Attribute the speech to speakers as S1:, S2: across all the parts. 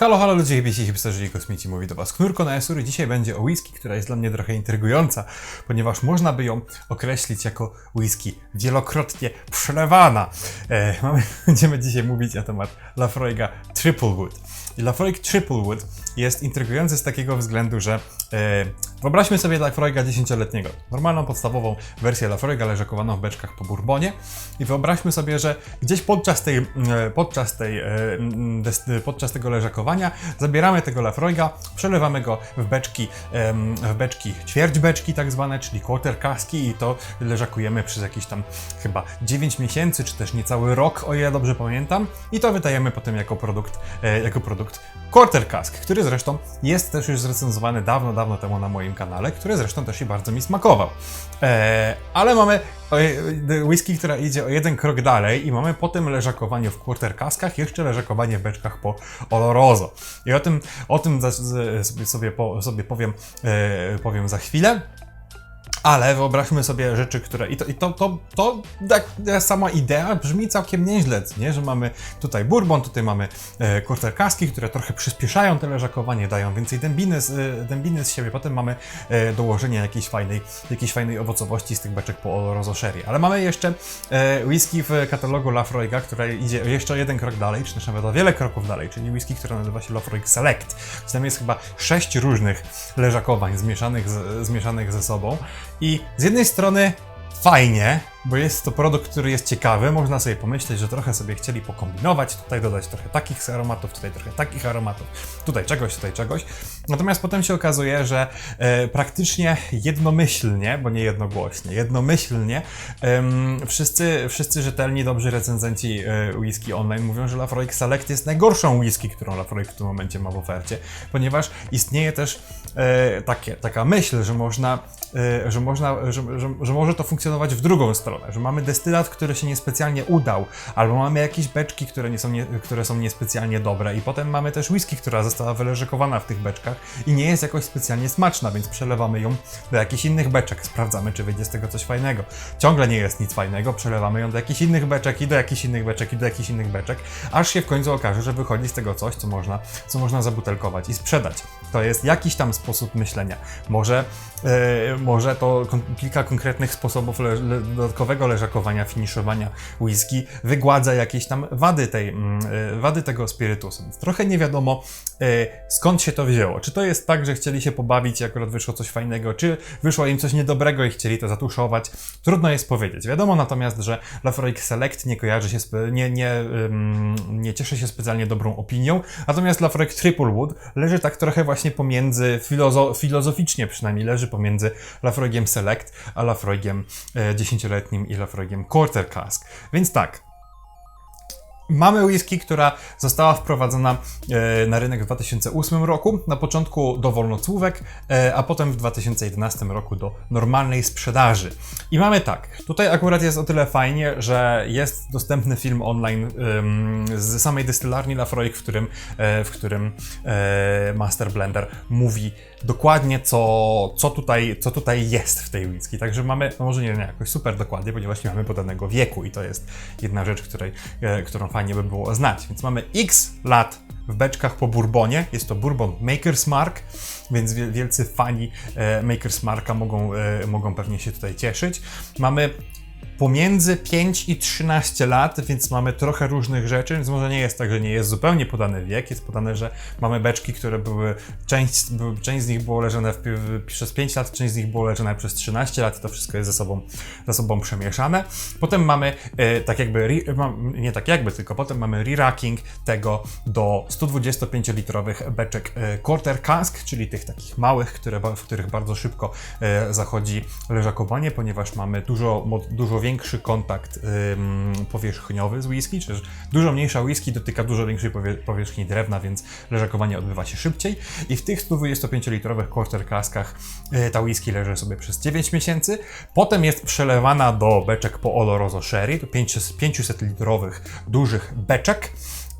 S1: Halo, halo ludzie, hipisi, hipsterzy i kosmici, mówi do was Knurko na Esury. Dzisiaj będzie o whisky, która jest dla mnie trochę intrygująca, ponieważ można by ją określić jako whisky wielokrotnie przelewana. E, mamy, będziemy dzisiaj mówić na temat Lafroiga Triplewood. Lafroig Triplewood jest intrygujący z takiego względu, że e, wyobraźmy sobie Lafroiga 10-letniego, normalną, podstawową wersję Lafroiga leżakowaną w beczkach po bourbonie. I wyobraźmy sobie, że gdzieś podczas tej, e, podczas tej, e, podczas tego leżakowania zabieramy tego Lafroiga, przelewamy go w beczki, w beczki, ćwierć beczki tak zwane, czyli quarter kaski i to leżakujemy przez jakieś tam chyba 9 miesięcy, czy też niecały rok, o ile dobrze pamiętam. I to wydajemy potem jako produkt, jako produkt quarter cask, który zresztą jest też już zrecenzowany dawno, dawno temu na moim kanale, który zresztą też i bardzo mi smakował. E, ale mamy e, whisky, która idzie o jeden krok dalej i mamy po tym leżakowanie w quarter caskach jeszcze leżakowanie w beczkach po Oloroso. I o tym, o tym sobie, sobie, po, sobie powiem, e, powiem za chwilę. Ale wyobraźmy sobie rzeczy, które. I to, i to, to, to tak, ta sama idea brzmi całkiem nieźle, nie? Że mamy tutaj bourbon, tutaj mamy e, które trochę przyspieszają te leżakowanie, dają więcej dębiny z, e, dębiny z siebie. Potem mamy e, dołożenie jakiejś fajnej, jakiejś fajnej owocowości z tych beczek po Sherry. Ale mamy jeszcze e, whisky w katalogu Lafroiga, które idzie jeszcze jeden krok dalej, czy też nawet o wiele kroków dalej, czyli whisky, które nazywa się Lafroig Select. Tam jest chyba sześć różnych leżakowań zmieszanych, z, zmieszanych ze sobą. I z jednej strony fajnie, bo jest to produkt, który jest ciekawy. Można sobie pomyśleć, że trochę sobie chcieli pokombinować, tutaj dodać trochę takich aromatów, tutaj trochę takich aromatów, tutaj czegoś, tutaj czegoś. Natomiast potem się okazuje, że e, praktycznie jednomyślnie, bo nie jednogłośnie, jednomyślnie em, wszyscy, wszyscy rzetelni, dobrzy recenzenci e, whisky online mówią, że Lafroig Select jest najgorszą whisky, którą Lafroig w tym momencie ma w ofercie, ponieważ istnieje też e, takie, taka myśl, że można, e, że, można że, że, że może to funkcjonować w drugą stronę, że mamy destylat, który się niespecjalnie udał, albo mamy jakieś beczki, które, nie są, nie, które są niespecjalnie dobre i potem mamy też whisky, która została wyleżakowana w tych beczkach i nie jest jakoś specjalnie smaczna, więc przelewamy ją do jakichś innych beczek, sprawdzamy, czy wyjdzie z tego coś fajnego. Ciągle nie jest nic fajnego, przelewamy ją do jakichś innych beczek i do jakichś innych beczek i do jakichś innych beczek, aż się w końcu okaże, że wychodzi z tego coś, co można, co można zabutelkować i sprzedać. To jest jakiś tam sposób myślenia. Może, e, może to kon- kilka konkretnych sposobów le, le, dodatkowego leżakowania, finiszowania whisky wygładza jakieś tam wady, tej, mm, e, wady tego spirytusu. Trochę nie wiadomo e, skąd się to wzięło. Czy to jest tak, że chcieli się pobawić, jak akurat wyszło coś fajnego, czy wyszło im coś niedobrego i chcieli to zatuszować. Trudno jest powiedzieć. Wiadomo natomiast, że Lafroig Select nie kojarzy się, nie, nie, ym, nie cieszy się specjalnie dobrą opinią, natomiast Lafroig Triplewood leży tak trochę właśnie pomiędzy, filozo filozoficznie przynajmniej leży pomiędzy Lafroigiem Select, a Lafroigiem e, 10-letnim i Lafroigiem Quarter Cask. Więc tak, Mamy whisky, która została wprowadzona e, na rynek w 2008 roku, na początku do wolnocłówek, e, a potem w 2011 roku do normalnej sprzedaży. I mamy tak, tutaj akurat jest o tyle fajnie, że jest dostępny film online z samej dystylarni Lafroig, w którym, e, w którym Master Blender mówi dokładnie, co, co, tutaj, co tutaj jest w tej whisky. Także mamy, no może nie, jakoś super dokładnie, ponieważ nie mamy podanego wieku i to jest jedna rzecz, której, e, którą fajnie by było znać. Więc mamy x lat w beczkach po bourbonie. Jest to bourbon Maker's Mark, więc wiel- wielcy fani e, Maker's Marka mogą, e, mogą pewnie się tutaj cieszyć. Mamy pomiędzy 5 i 13 lat, więc mamy trochę różnych rzeczy, więc może nie jest tak, że nie jest zupełnie podany wiek, jest podane, że mamy beczki, które były, część, część z nich było leżone w, przez 5 lat, część z nich było leżone przez 13 lat i to wszystko jest ze sobą, ze sobą przemieszane. Potem mamy e, tak jakby, re, nie tak jakby, tylko potem mamy re-racking tego do 125-litrowych beczek e, quarter cask, czyli tych takich małych, które, w których bardzo szybko e, zachodzi leżakowanie, ponieważ mamy dużo, dużo większy kontakt ym, powierzchniowy z whisky, czy dużo mniejsza whisky dotyka dużo większej powie- powierzchni drewna, więc leżakowanie odbywa się szybciej. I w tych 125-litrowych quarter caskach e, ta whisky leży sobie przez 9 miesięcy, potem jest przelewana do beczek po Oloroso Sherry, do 500-litrowych dużych beczek.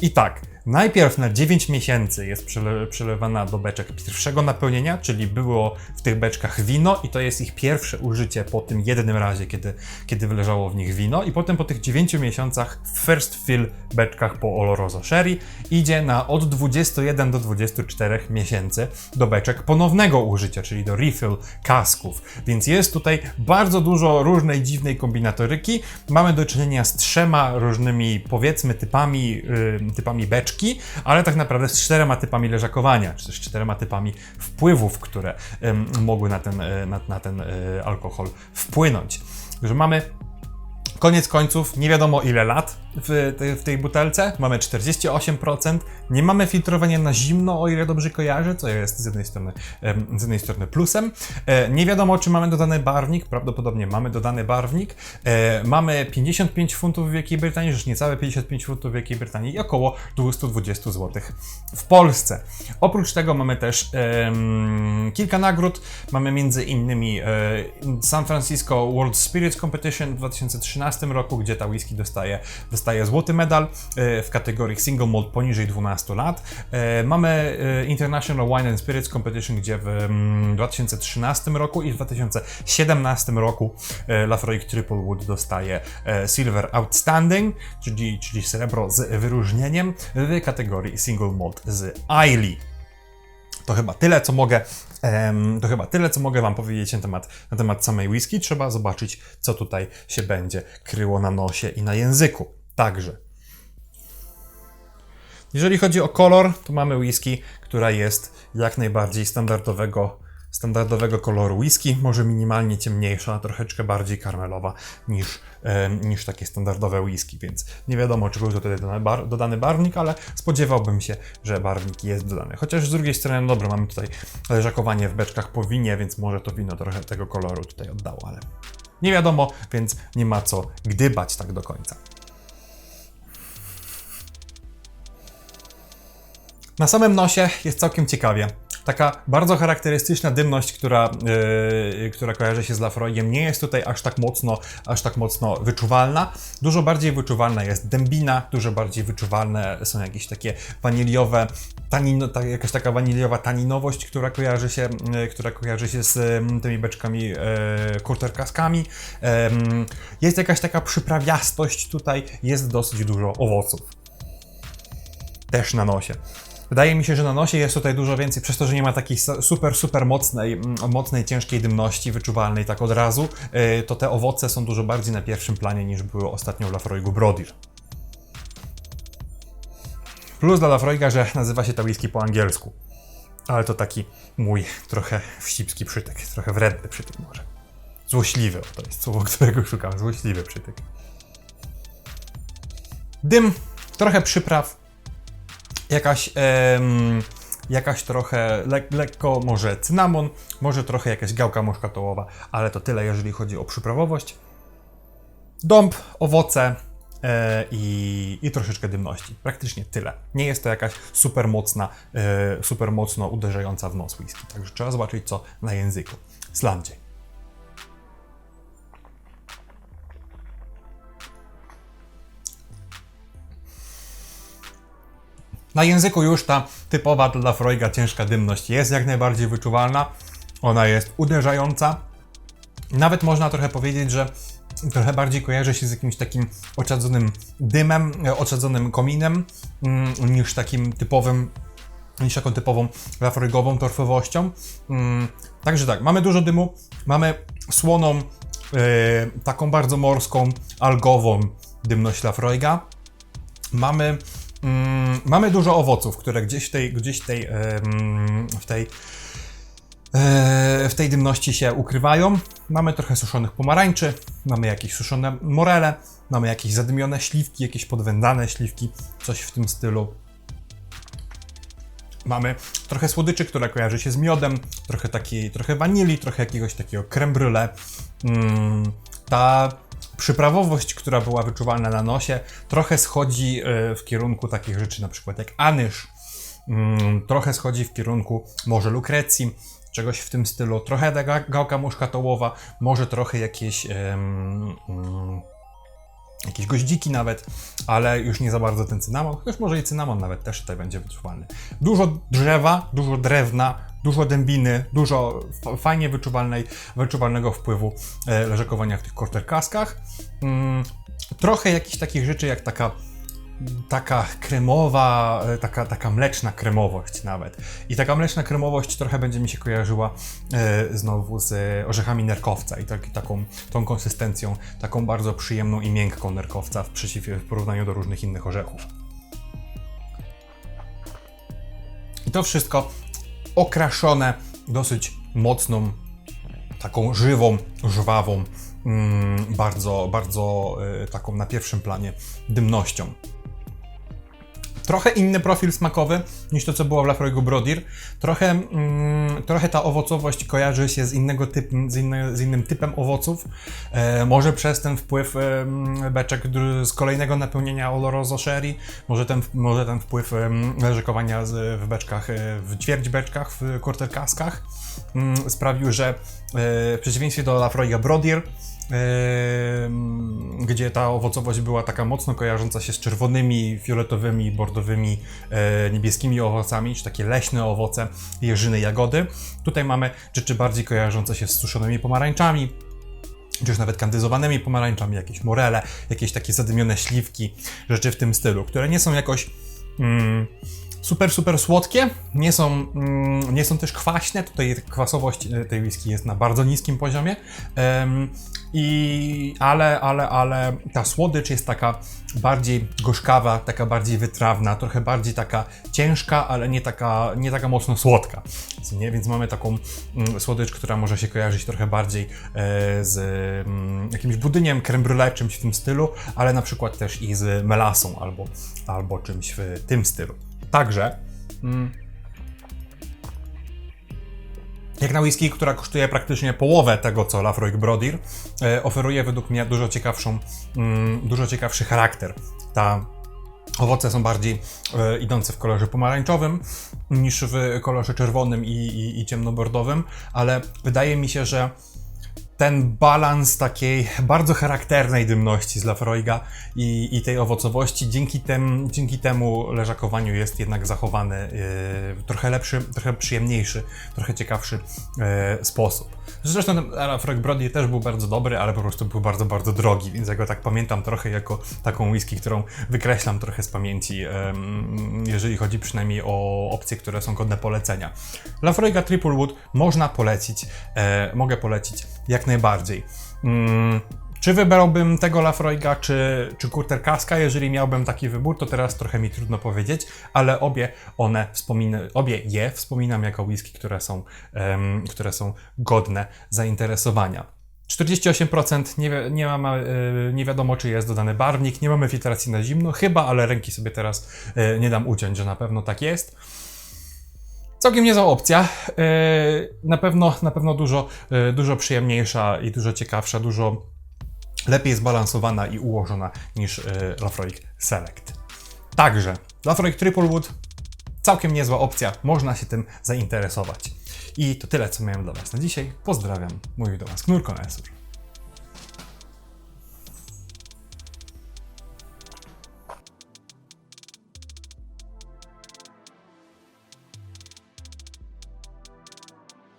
S1: I tak, Najpierw na 9 miesięcy jest przele przelewana do beczek pierwszego napełnienia, czyli było w tych beczkach wino i to jest ich pierwsze użycie po tym jednym razie, kiedy, kiedy wyleżało w nich wino i potem po tych 9 miesiącach w first fill beczkach po Oloroso Sherry idzie na od 21 do 24 miesięcy do beczek ponownego użycia, czyli do refill kasków. Więc jest tutaj bardzo dużo różnej dziwnej kombinatoryki. Mamy do czynienia z trzema różnymi, powiedzmy, typami, yy, typami ale tak naprawdę z czterema typami leżakowania, czy też czterema typami wpływów, które mogły na ten, y, na, na ten y, alkohol wpłynąć. Że mamy Koniec końców, nie wiadomo ile lat w w tej butelce. Mamy 48%. Nie mamy filtrowania na zimno, o ile dobrze kojarzę, co jest z jednej strony, z jednej strony plusem. E, Nie wiadomo, czy mamy dodany barwnik. Prawdopodobnie mamy dodany barwnik. E, Mamy 55 funtów w Wielkiej Brytanii, rzecz niecałe 55 funtów w Wielkiej Brytanii i około 220 zł w Polsce. Oprócz tego mamy też em, kilka nagród. Mamy między innymi e, San Francisco World Spirits Competition w 2013 roku, gdzie ta whisky dostaje, dostaje złoty medal e, w kategorii single malt poniżej 12 lat. E, Mamy e, International Wine and Spirits Competition, gdzie w mm, 2013 roku i w 2017 roku Lafroig Triple Wood dostaje Silver Outstanding, czyli, czyli srebro z wyróżnieniem w kategorii single malt z Ailey. To chyba tyle, co mogę. to chyba tyle, co mogę Wam powiedzieć na temat, na temat samej whisky. Trzeba zobaczyć, co tutaj się będzie kryło na nosie i na języku. Także. Jeżeli chodzi o kolor, to mamy whisky, która jest jak najbardziej standardowego, standardowego koloru whisky, może minimalnie ciemniejsza, troszeczkę bardziej karmelowa niż, em, niż takie standardowe whisky, więc nie wiadomo, czy był tutaj dodany, bar, dodany barwnik, ale spodziewałbym się, że barwnik jest dodany. Chociaż z drugiej strony, no dobra, mamy tutaj leżakowanie w beczkach po winie, więc może to wino trochę tego koloru tutaj oddało, ale nie wiadomo, więc nie ma co gdybać tak do końca. Na samym nosie jest całkiem ciekawie. Taka bardzo charakterystyczna dymność, która, yy, która kojarzy się z Lafroigiem, nie jest tutaj aż tak mocno, aż tak mocno wyczuwalna. Dużo bardziej wyczuwalna jest dębina, dużo bardziej wyczuwalne są jakieś takie waniliowe, tanino, ta, jakaś taka waniliowa taninowość, która kojarzy się, yy, która kojarzy się z yy, tymi beczkami yy, kurterkaskami. Ym, jest jakaś taka przyprawiastość tutaj, jest dosyć dużo owoców też na nosie. Wydaje mi się, że na nosie jest tutaj dużo więcej, przez to, że nie ma takiej su- super, super mocnej, mocnej, ciężkiej dymności wyczuwalnej tak od razu, yy, to te owoce są dużo bardziej na pierwszym planie niż były ostatnio w Lafroigu Brodir. Plus dla Lafroiga, że nazywa się to whisky po angielsku. Ale to taki mój trochę wścibski przytyk, trochę wredny przytyk może. Złośliwy, to jest słowo, którego szukam, złośliwy przytyk. Dym, trochę przypraw, jakaś, em, jakaś trochę lek, lekko, może cynamon, może trochę jakaś gałka muszkatołowa, ale to tyle, jeżeli chodzi o przyprawowość. Dąb, owoce e, i, i troszeczkę dymności. Praktycznie tyle. Nie jest to jakaś super mocna, e, super mocno uderzająca w nos whisky. Także trzeba zobaczyć, co na języku. Slandzie. Na języku już ta typowa dla Freuga ciężka dymność jest jak najbardziej wyczuwalna. Ona jest uderzająca. Nawet można trochę powiedzieć, że trochę bardziej kojarzy się z jakimś takim oczadzonym dymem, e, oczadzonym kominem, mm, niż takim typowym, niż taką typową lafroygową torfowością. Mm, Także tak, mamy dużo dymu, mamy słoną, e, taką bardzo morską, algową dymność Lafroiga. Mamy, mm, mamy dużo owoców, które gdzieś w tej, gdzieś tej, w tej, e, w tej dymności się ukrywają. Mamy trochę suszonych pomarańczy, mamy jakieś suszone morele, mamy jakieś zadymione śliwki, jakieś podwędzane śliwki, coś w tym stylu. Mamy trochę słodyczy, która kojarzy się z miodem, trochę takiej, trochę wanilii, trochę jakiegoś takiego creme brulee. Mm, ta przyprawowość, która była wyczuwalna na nosie, trochę schodzi e, w kierunku takich rzeczy, na przykład jak anyż, mm, trochę schodzi w kierunku może lukrecji, czegoś w tym stylu, trochę gałka muszkatołowa, może trochę jakieś em, mm, jakieś goździki nawet, ale już nie za bardzo ten cynamon, chociaż może i cynamon nawet też tutaj będzie wyczuwalny. Dużo drzewa, dużo drewna, dużo dębiny, dużo fa- fajnie wyczuwalnej, wyczuwalnego wpływu e, leżakowania w tych korterkaskach. Mm, trochę jakichś takich rzeczy jak taka taka kremowa, e, taka, taka mleczna kremowość nawet. I taka mleczna kremowość trochę będzie mi się kojarzyła e, znowu z orzechami nerkowca i tak, taką tą konsystencją, taką bardzo przyjemną i miękką nerkowca w, w porównaniu do różnych innych orzechów. I to wszystko okraszone dosyć mocną, taką żywą, żwawą, mm, bardzo, bardzo e, taką na pierwszym planie dymnością. Trochę inny profil smakowy niż to, co było w Lafroigu Brodir. Trochę, mm, trochę ta owocowość kojarzy się z, innego typ, z, inne, z innym typem owoców. E, może przez ten wpływ e, beczek z kolejnego napełnienia Oloroso Sherry, może ten, może ten wpływ leżakowania z, w beczkach, e, w ćwierć beczkach, w quarterkaskach mm, sprawił, że e, w przeciwieństwie do Lafroiga Brodir gdzie ta owocowość była taka mocno kojarząca się z czerwonymi, fioletowymi, bordowymi, e, niebieskimi owocami, czy takie leśne owoce, jeżyny, jagody. Tutaj mamy rzeczy bardziej kojarzące się z suszonymi pomarańczami, czy już nawet kandyzowanymi pomarańczami, jakieś morele, jakieś takie zadymione śliwki, rzeczy w tym stylu, które nie są jakoś mm, super, super słodkie, nie są, mm, nie są też kwaśne, tutaj kwasowość e, tej whisky jest na bardzo niskim poziomie, em, i, ale, ale, ale ta słodycz jest taka bardziej gorzkawa, taka bardziej wytrawna, trochę bardziej taka ciężka, ale nie taka, nie taka mocno słodka. Nie? Więc mamy taką mm, słodycz, która może się kojarzyć trochę bardziej e, z mm, jakimś budyniem, creme brulee, czymś w tym stylu, ale na przykład też i z melasą albo, albo czymś w tym stylu. Także mm, jak na whisky, która kosztuje praktycznie połowę tego, co Lafroig Brodir, e, oferuje według mnie dużo ciekawszą, mm, dużo ciekawszy charakter. Ta owoce są bardziej e, idące w kolorze pomarańczowym niż w kolorze czerwonym i, i, i ciemnobordowym, ale wydaje mi się, że ten balans takiej bardzo charakternej dymności z Lafroiga i, i tej owocowości dzięki, tem, dzięki temu leżakowaniu jest jednak zachowany w trochę lepszy, trochę przyjemniejszy, trochę ciekawszy e, sposób. Zresztą ten Lafroig Brody też był bardzo dobry, ale po prostu był bardzo, bardzo drogi, więc ja go tak pamiętam trochę jako taką whisky, którą wykreślam trochę z pamięci, em, jeżeli chodzi przynajmniej o opcje, które są godne polecenia. Lafroiga Triple Wood można polecić, mogę polecić jak najbardziej. Mm, czy wybrałbym tego Lafroiga, czy, czy Kurter Kaska? Jeżeli miałbym taki wybór, to teraz trochę mi trudno powiedzieć, ale obie one wspomina, obie je wspominam jako whisky, które są, em, które są godne zainteresowania. 48% nie, nie, ma, e, nie wiadomo, czy jest dodany barwnik, nie mamy filtracji na zimno, chyba, ale ręki sobie teraz e, nie dam uciąć, że na pewno tak jest. Całkiem niezła opcja. E, Na pewno, na pewno dużo, e, dużo przyjemniejsza i dużo ciekawsza, dużo lepiej zbalansowana i ułożona niż e, Lafroig Select. Także Lafroig Triple Wood całkiem niezła opcja, można się tym zainteresować. I to tyle, co miałem dla Was na dzisiaj. Pozdrawiam, mówił do Was Knur Konesur.